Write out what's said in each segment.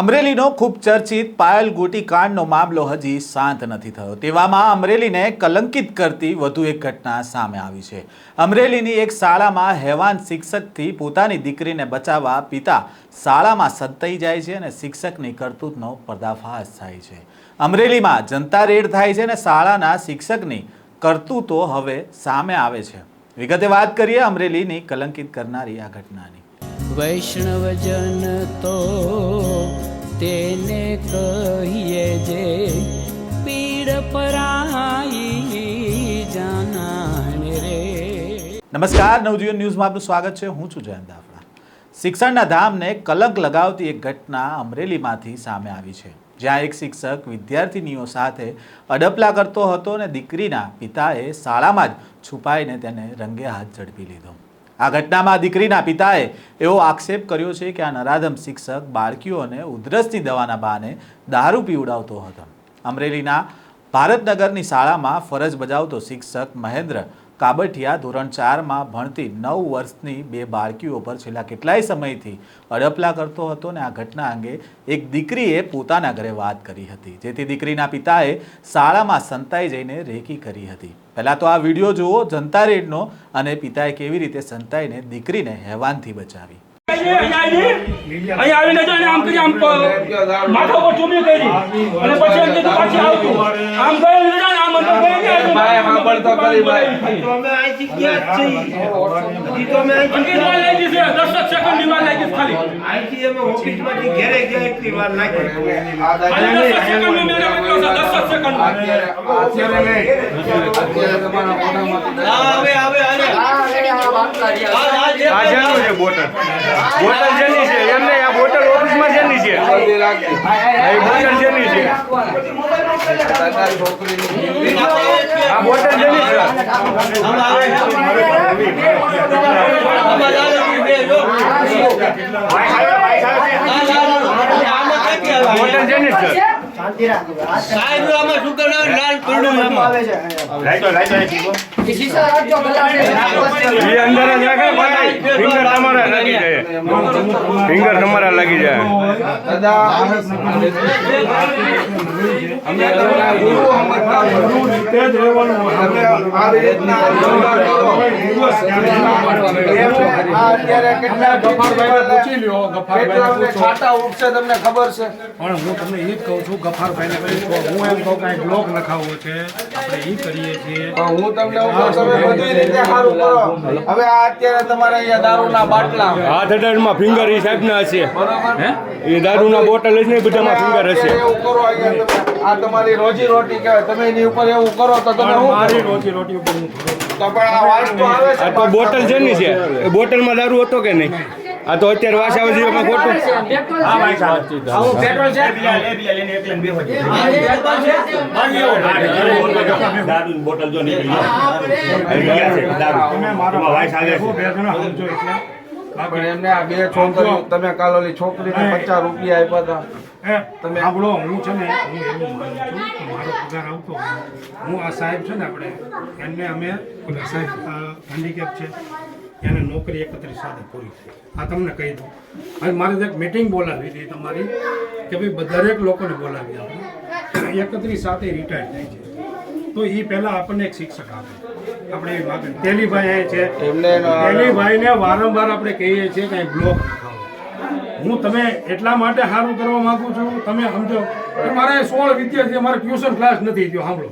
અમરેલીનો ખૂબ ચર્ચિત પાયલ ગોટી કાંડનો મામલો હજી શાંત નથી થયો. તેવામાં અમરેલીને કલંકિત કરતી વધુ એક ઘટના સામે આવી છે. અમરેલીની એક શાળામાં હેવાન શિક્ષકથી પોતાની દીકરીને બચાવવા પિતા શાળામાં સંતાઈ જાય છે અને શિક્ષકની કરતૂતનો પર્દાફાશ થાય છે. અમરેલીમાં જનતા રેડ થાય છે અને શાળાના શિક્ષકની કરતૂતો હવે સામે આવે છે. વિગતે વાત કરીએ અમરેલીની કલંકિત કરનારી આ ઘટનાની. વૈષ્ણવજન તો તેને કહીએ જે પીડ પરાઈ જાનાને રે. નમસ્કાર, નવજીવન ન્યૂઝમાં આપનું સ્વાગત છે. હું છું જયંત દાફડા. શિક્ષણના ધામને કલંક લગાવતી એક ઘટના અમરેલીમાંથી સામે આવી છે, જ્યાં એક શિક્ષક વિદ્યાર્થીનીઓ સાથે અડપલા કરતો હતો અને દીકરીના પિતાએ શાળામાં જ છુપાઈને તેને રંગે હાથ ઝડપી લીધો. આ ઘટનામાં દીકરીના પિતાએ એવો આક્ષેપ કર્યો છે કે આ નરાધમ શિક્ષક બાળકીઓને ઉધરસની દવાના બહાને દારૂ પીવડાવતો હતો. અમરેલીના ભારતનગરની શાળામાં ફરજ બજાવતો શિક્ષક મહેન્દ્ર કાબઠિયા ધોરણ ચારમાં ભણતી નવ વર્ષની બે બાળકીઓ પર છેલ્લા કેટલાય સમયથી અડપલા કરતો હતો અને આ ઘટના અંગે એક દીકરીએ પોતાના ઘરે વાત કરી હતી. જેથી દીકરીના પિતાએ શાળામાં સંતાઈ જઈને રેકી કરી હતી. પહેલાં તો આ વીડિયો જુઓ, જનતા રેડનો, અને પિતાએ કેવી રીતે સંતાઈને દીકરીને હેવાનથી બચાવી. આમ કરી, આમ માથા પર ચૂમી કરી. અને પછી આમ આવતું આમ ગયો ને જાણે આમ અંદર ગઈ ભાઈ, ભાઈ. તો અમે અહીંથી ગયા જ તો અમે અહીંથી અંકિત લાગી છે. દસ જ સેકન્ડની વાર લાગી ખાલી. અહીંથી અમે ઓફિસમાંથી ઘરે ગયા એટલી વાર લાગી. ખાલી દસ જ સેકન્ડનો મેળો કેટલો છે? દસ જ સેકન્ડમાં અત્યારે અત્યારે તમારા મોઢામાંથી આ જેનું છે બોટલ. બોટલ જેની છે. બોટલ ઓફિસમાં છે જલ્દી રાખજે. આ એ બોટલ જેની છે? તારી આમાં શું બોટલ લાલ છે આવે છે લાઈટો લાઈટો એ અંદર જ રાખે ભાઈ. ફિંગર તમારા લાગી જાય. ફિંગર તમારા લાગી જાય. દાદા અમે તમને ગુરુ. તમે રીતના વ્યવહાર કરો. ઉઠશે ખબર છે? પણ હું તમને એ જ કહું છું ગફારભાઈને કહી હું એમ કહું કાંઈ બ્લોક લખાવવો છે. આપણે એ કરીએ છીએ. હું તમને તમે બધી રીતે સારું કરો. હવે આ અત્યારે તમારે અહીંયા દારૂના બાટલા. હાથ અડાડમાં ફિંગર એ સાહેબના હશે. બરોબર? એ દારૂના બોટલ જ નહીં બધામાં ફિંગર હશે. એવું કરો અહીંયા તમે. આ તમારી રોજી રોટી કહેવાય. તમે એની ઉપર એવું કરો તો તમે હું મારી રોજી રોટી ઉપર હું તો પણ આ વાસ તો આવે છે આ તો બોટલ જેની છે એ બોટલમાં દારૂ હતો કે નહીં? આ તો અત્યારે વાસ આવે છે એમાં ખોટું. તમે મારા શું બે જણા જો એટલે પણ એમને આ બે છોકરીઓ તમે કાલ ઓલી છોકરીને પચાસ રૂપિયા આપ્યા હતા. તમે સાંભળો હું છે ને હું એવું માનું છું કે મારો પગાર આવતો હું આ સાહેબ છે ને આપણે એમને અમે ઓલા સાહેબ હેન્ડીકેપ છે. એને નોકરી એકત્રીસ સાથે પૂરી થઈ. આ તમને કહી દઉં. હવે મારે એક મિટિંગ બોલાવી હતી તમારી કે ભાઈ દરેક લોકોને બોલાવી આપણે. એકત્રીસ સાથે રિટાયર થાય છે તો એ પહેલાં આપણને એક શિક્ષક આપે. આપણે એવી માગણી તેલીભાઈ છે. તેલીભાઈને વારંવાર આપણે કહીએ છીએ કે બ્લોક હું તમે એટલા માટે સારું કરવા માંગુ છું તમે સમજો. કે મારે સોળ વિદ્યાર્થી મારે ટ્યુશન ક્લાસ નથી થયો સાંભળો.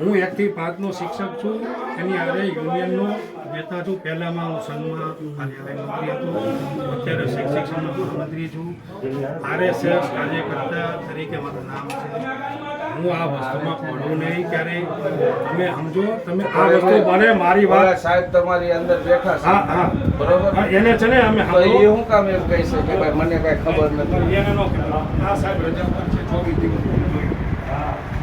હું એકથી પાંચનો શિક્ષક છું એની આરે યુનિયનનો નેતા છું. પહેલામાં હું સંઘમાં કાર્યાલય મંત્રી હતો અત્યારે શિક્ષણ મહામંત્રી છું. આરએસએસ કાર્યકર્તા તરીકે મારું નામ છે. હું આ વસ્તુમાં પડું નહીં ક્યારેય. તમે સમજો તમે આ વસ્તુ બને મારી વાત. સાહેબ તમારી અંદર બેઠા છે. હા હા. બરોબર? એને છે ને અમે એ હું કામ એમ કહી છે કે ભાઈ મને કઈ ખબર નથી. એને નો આ સાહેબ રજા પર છે ચોવીસ દિવસ. જોયું.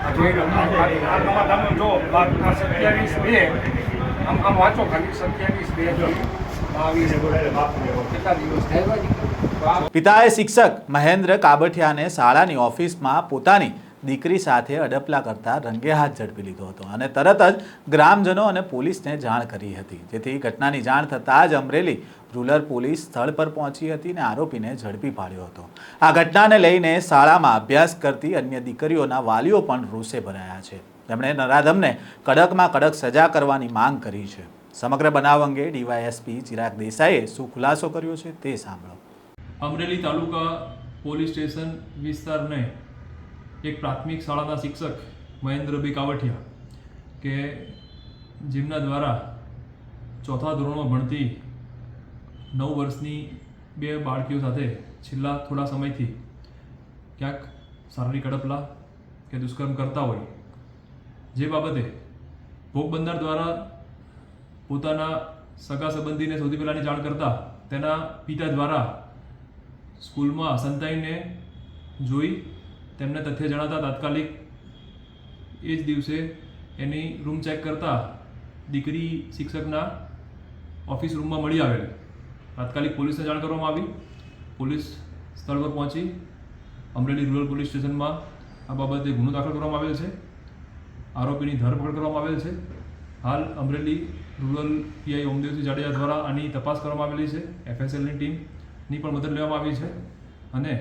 આ જોઈ લો. આ- આ- આ તમારે તમે જો આ સત્યાવીસ બે. આમ આમ વાંચો ખાલી સત્યાવીસ બે. બાવીસ. કેટલા દિવસ થયા? પિતાએ શિક્ષક મહેન્દ્ર કાબઠિયાને શાળાની ઓફિસમાં પોતાની દીકરી સાથે અડપલા કરતા રંગે હાથ ઝડપી લીધો હતો અને તરત જ ગ્રામજનો અને પોલીસને જાણ કરી હતી. જેથી ઘટનાની જાણ થતાં જ અમરેલી રૂરલ પોલીસ સ્થળ પર પહોંચી હતી અને આરોપીને ઝડપી પાડ્યો હતો. આ ઘટનાને લઈને શાળામાં અભ્યાસ કરતી અન્ય દીકરીઓના વાલીઓ પણ રોષે ભરાયા છે. તેમણે નરાધમને કડકમાં કડક સજા કરવાની માંગ કરી છે. સમગ્ર બનાવ અંગે ડીવાયએસપી ચિરાગ દેસાઈએ શું ખુલાસો કર્યો છે તે સાંભળો. અમરેલી તાલુકા પોલીસ સ્ટેશન વિસ્તારને એક પ્રાથમિક શાળાના શિક્ષક મહેન્દ્રભાઈ કાવઠિયા કે જેમના દ્વારા ચોથા ધોરણમાં ભણતી નવ વર્ષની બે બાળકીઓ સાથે છેલ્લા થોડા સમયથી ક્યાંક શારીરિક અડપલા કે દુષ્કર્મ કરતા હોય. જે બાબતે ભોગ દ્વારા પોતાના સગા સંબંધીને સૌથી પહેલાંની જાણ કરતા તેના પિતા દ્વારા સ્કૂલમાં સંતાઈને જોઈ તેમને તથ્ય જણાતા તાત્કાલિક એ જ દિવસે એની રૂમ ચેક કરતા દીકરી શિક્ષકના ઓફિસ રૂમમાં મળી આવેલ. તાત્કાલિક પોલીસને જાણ કરવામાં આવી. પોલીસ સ્થળ પર પહોંચી અમરેલી રૂરલ પોલીસ સ્ટેશનમાં આ બાબતે ગુનો દાખલ કરવામાં આવેલ છે. આરોપીની ધરપકડ કરવામાં આવેલ છે. હાલ અમરેલી રૂરલ પીઆઈ ઓમદેવસિંહ જાડેજા દ્વારા આની તપાસ કરવામાં આવેલી છે. એફએસએલની ટીમની પણ મદદ લેવામાં આવી છે. અને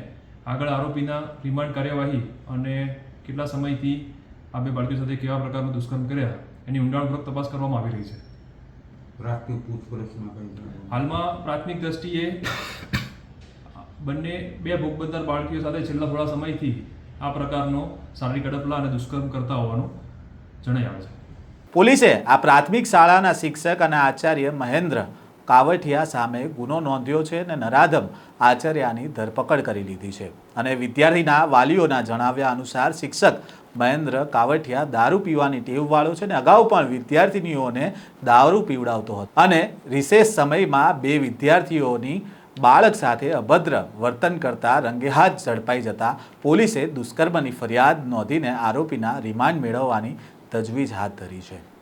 આગળ આરોપીના રિમાન્ડ કાર્યવાહી અને કેટલા સમયથી આ બે બાળકીઓ સાથે કેવા પ્રકારનું દુષ્કર્મ કર્યા એની ઊંડાણપૂર્વક તપાસ કરવામાં આવી રહી છે. પ્રાથમિક પૂછપરછમાં હાલમાં પ્રાથમિક દ્રષ્ટિએ બંને બે ભોગબંદર બાળકીઓ સાથે છેલ્લા થોડા સમયથી આ પ્રકારનો શારીરિક અડપલા અને દુષ્કર્મ કરતા હોવાનું જણાઈ આવે છે. પોલીસે આ પ્રાથમિક શાળાના શિક્ષક અને આચાર્ય મહેન્દ્ર કાવઠિયા સામે ગુનો નોંધ્યો છે અને નરાધમ આચાર્યની ધરપકડ કરી લીધી છે. અને વિદ્યાર્થીના વાલીઓના જણાવ્યા અનુસાર શિક્ષક મહેન્દ્ર કાવઠિયા દારૂ પીવાની ટેવવાળો છે અને અગાઉ પણ વિદ્યાર્થિનીઓને દારૂ પીવડાવતો હતો. અને રિસેસ સમયમાં બે વિદ્યાર્થીઓની બાળક સાથે અભદ્ર વર્તન કરતા રંગેહાથ ઝડપાઈ જતા પોલીસે દુષ્કર્મની ફરિયાદ નોંધીને આરોપીના રિમાન્ડ મેળવવાની તજવીજ હાથ ધરી છે.